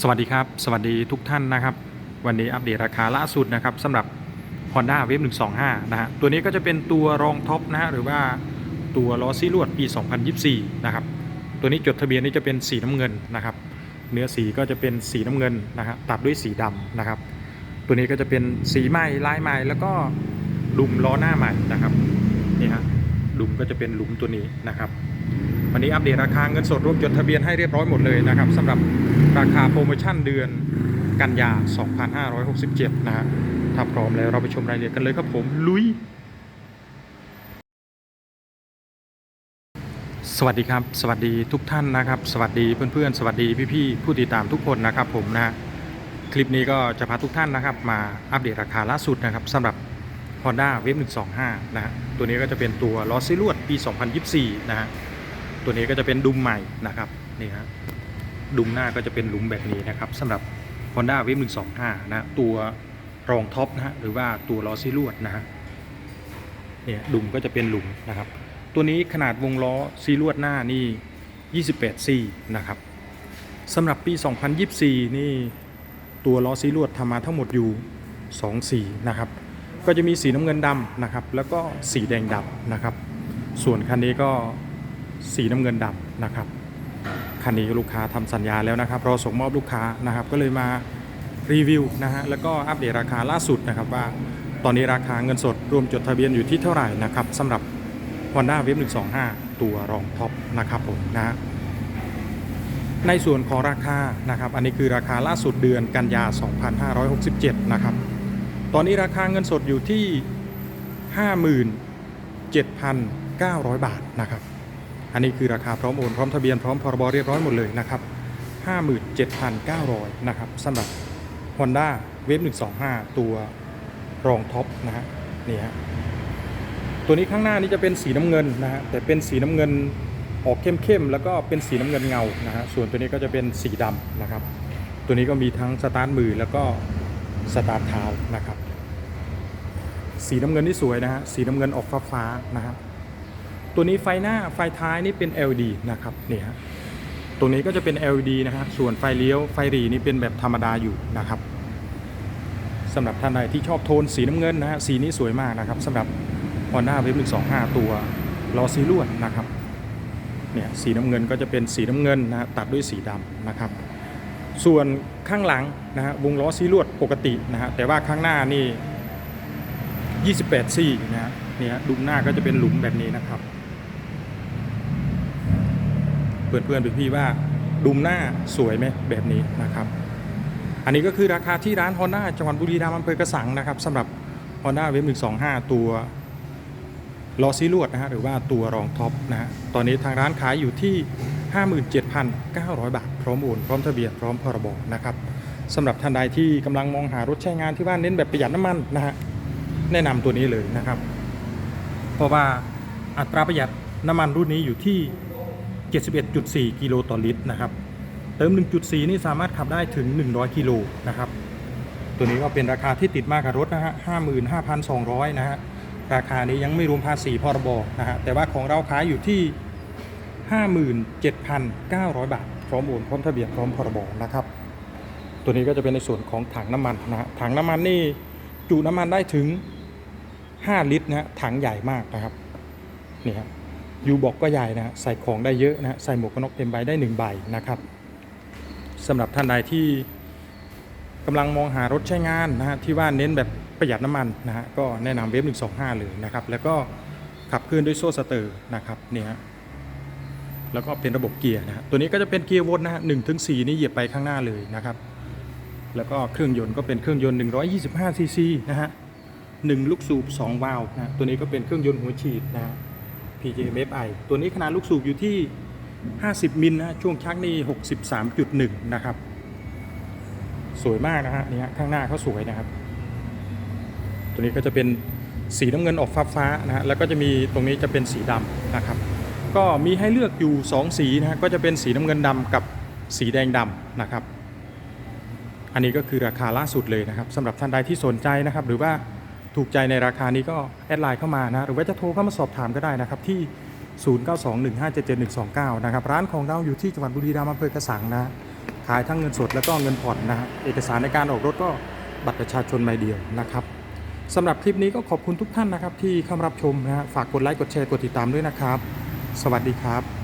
สวัสดีครับ สวัสดีทุกท่านนะครับ วันนี้อัปเดตราคาล่าสุดนะครับสำหรับ Honda w a v e 125 นะฮะตัวนี้ก็จะเป็นตัวรองท็อปนะฮะหรือว่าตัวล้อซีลวดปี 2024 นะครับ ตัวนี้จดทะเบียนนี่จะเป็นสีน้ำเงินนะครับ เนื้อสีก็จะเป็นสีน้ำเงินนะฮะตัดด้วยสีดำนะครับ ตัวนี้ก็จะเป็นสีใหม่ลายใหม่แล้วก็ดุมล้อหน้าใหม่นะครับนี่ฮะดุมก็จะเป็นหลุมตัวนี้นะครับ วันนี้อัปเดตราคาเงินสดรวมจดทะเบียนให้เรียบร้อยหมดเลยนะครับสำหรับ ราคาโปรโมชั่นเดือนกันยา 2567 นะฮะถ้าพร้อมแล้วเราไปชมรายละเอียดกันเลยครับผมลุย สวัสดีครับ สวัสดีทุกท่านนะครับ สวัสดีเพื่อนๆ สวัสดีพี่ๆ ผู้ติดตามทุกคนนะครับผมนะคลิปนี้ก็จะพาทุกท่านนะครับ มาอัปเดตราคาล่าสุดนะครับสำหรับ Honda w a v e 125 นะฮะตัวนี้ก็จะเป็นตัวล้อซีลวดปี 2024 นะฮะตัวนี้ก็จะเป็นดุมใหม่นะครับนี่ฮะ ดุมหน้าก็จะเป็นหลุมแบบนี้นะครับสำหรับ Honda w a v e 125 นะตัวรองท็อปนะฮะหรือว่าตัวล้อซีลวดนะฮะเนี่ยดุมก็จะเป็นหลุมนะครับ ตัวนี้ขนาดวงล้อซีลวดหน้านี่ 28ซีนะครับสำหรับปี 2024 นี่ตัวล้อซีลวดทำมาทั้งหมดอยู่ 2 สีนะครับ ก็จะมีสีน้ำเงินดำนะครับ แล้วก็สีแดงดำนะครับ ส่วนคันนี้ก็สีน้ำเงินดำนะครับ คันนี้ลูกค้าทำสัญญาแล้วนะครับราส่งมอบลูกค้านะครับ ก็เลยมารีวิวนะฮะแล้วก็อัปเดตราคาล่าสุดนะครับว่าตอนนี้ราคาเงินสดรวมจดทะเบียนอยู่ที่เท่าไหร่นะครับสำหรับ Honda w a v e 125 ตัวรองท็อปนะครับผมนะในส่วนของราคานะครับ อันนี้คือราคาล่าสุดเดือนกันยา 2567 นะครับ ตอนนี้ราคาเงินสดอยู่ที่ 57,900 บาทนะครับ อันนี้คือราคาพร้อมโอนพร้อมทะเบียนพร้อมพรบเรียบร้อยหมดเลยนะครับ 57,900 นะครับสำหรับ Honda w a v 125 ตัวรองท็อปนะฮะนี่ฮะตัวนี้ข้างหน้านี้จะเป็นสีน้ำเงินนะฮะแต่เป็นสีน้ำเงินออกเข้มๆแล้วก็เป็นสีน้ำเงินเงานะฮะส่วนตัวนี้ก็จะเป็นสีดำนะครับ ตัวนี้ก็มีทั้งสตาร์ทมือแล้วก็สตาร์ทเท้านะครับ สีน้ำเงินที่สวยนะฮะสีน้ำเงินออกฟ้าๆนะครับ ตัวนี้ไฟหน้าไฟท้ายนี่เป็น LED นะครับนี่ฮะตรงนี้ก็จะเป็น LED นะฮะส่วนไฟเลี้ยวไฟหรีนี่เป็นแบบธรรมดาอยู่นะครับสำหรับท่านใดที่ชอบโทนสีน้ำเงินนะฮะสีนี้สวยมากนะครับสำหรับ Honda w a v e 125 ตัวล้อซีลวดนะครับเนี่ยสีน้ำเงินก็จะเป็นสีน้ำเงินนะฮะตัดด้วยสีดำนะครับ ส่วนข้างหลังนะฮะวงล้อซีลวดปกตินะฮะแต่ว่าข้างหน้านี่ 28ซี่นะฮะนี่ฮะดุมหน้าก็จะเป็นหลุมแบบนี้นะครับ เพื่อนเพื่อนๆพี่ๆว่าดุมหน้าสวยไหมแบบนี้นะครับ อันนี้ก็คือราคาที่ร้าน Honda จังหวัดบุรีรัมย์อำเภอกระสังนะครับสำหรับ Honda w a v e 125ตัวล้อซีลวดนะฮะหรือว่าตัวรองท็อปนะฮะตอนนี้ทางร้านขายอยู่ที่ 57,900 บาท พร้อมโอนพร้อมทะเบียนพร้อมพรบนะครับสำหรับท่านใดที่กำลังมองหารถใช้งานที่บ้านเน้นแบบประหยัดน้ำมันนะฮะแนะนำตัวนี้เลยนะครับ เพราะว่าอัตราประหยัดน้ำมันรุ่นนี้อยู่ที่ 71.4 กิโลต่อลิตรนะครับ เติม 1.4 นี่สามารถขับได้ถึง 100 กิโลนะครับ ตัวนี้ก็เป็นราคาที่ติดมากกับรถนะฮะ 55,200 นะฮะ ราคานี้ยังไม่รวมภาษีพรบนะฮะ แต่ว่าของเราขายอยู่ที่ 57,900 บาท พร้อมโอนพร้อมทะเบียนพร้อมพรบนะครับ ตัวนี้ก็จะเป็นในส่วนของถังน้ำมันนะฮะ ถังน้ำมันนี่จุน้ำมันได้ถึง 5 ลิตรนะฮะ ถังใหญ่มากนะครับ นี่ครับ ยูบอกก็ใหญ่นะฮะใส่ของได้เยอะนะฮะใส่หมวกกันน็อกเต็มใบได้หนึ่งใบนะครับสำหรับท่านใดที่กำลังมองหารถใช้งานนะฮะที่ว่าเน้นแบบประหยัดน้ำมันนะฮะก็แนะนำเวฟ125 เลยนะครับแล้วก็ขับเคลื่อนด้วยโซ่สเตอร์นะครับเนี่ยฮะแล้วก็เป็นระบบเกียร์นะฮะตัวนี้ก็จะเป็นเกียร์วนนะฮะหนึ่งถึงสี่นี่เหยียบไปข้างหน้าเลยนะครับแล้วก็เครื่องยนต์ก็เป็นเครื่องยนต์ 125ซีซีนะฮะหนึ่งลูกสูบ2วาล์วนะตัวนี้ก็เป็นเครื่องยนต์หัวฉีดนะฮะ PJMFI ตัวนี้ขนาดลูกสูบอยู่ที่ 50 มิลนะช่วงชักนี่ 63.1 นะครับ สวยมากนะฮะนี่ฮะข้างหน้าเขาสวยนะครับ ตัวนี้ก็จะเป็นสีน้ำเงินออกฟ้าฟ้าๆนะฮะแล้วก็จะมีตรงนี้จะเป็นสีดำนะครับ ก็มีให้เลือกอยู่ 2 สีนะฮะก็จะเป็นสีน้ำเงินดำกับสีแดงดำนะครับ อันนี้ก็คือราคาล่าสุดเลยนะครับสำหรับท่านใดที่สนใจนะครับ หรือว่า ถูกใจในราคานี้ก็แอดไลน์เข้ามานะหรือว่าจะโทรเข้ามาสอบถามก็ได้นะครับที่ 0921577129 นะครับร้านของเราอยู่ที่จังหวัดบุรีรัมย์อำเภอกระสังนะขายทั้งเงินสดแล้วก็เงินผ่อนนะเอกสารในการออกรถก็บัตรประชาชนใบเดียวนะครับสำหรับคลิปนี้ก็ขอบคุณทุกท่านนะครับที่เข้ามารับชมนะฮะฝากกดไลค์กดแชร์กดติดตามด้วยนะครับ สวัสดีครับ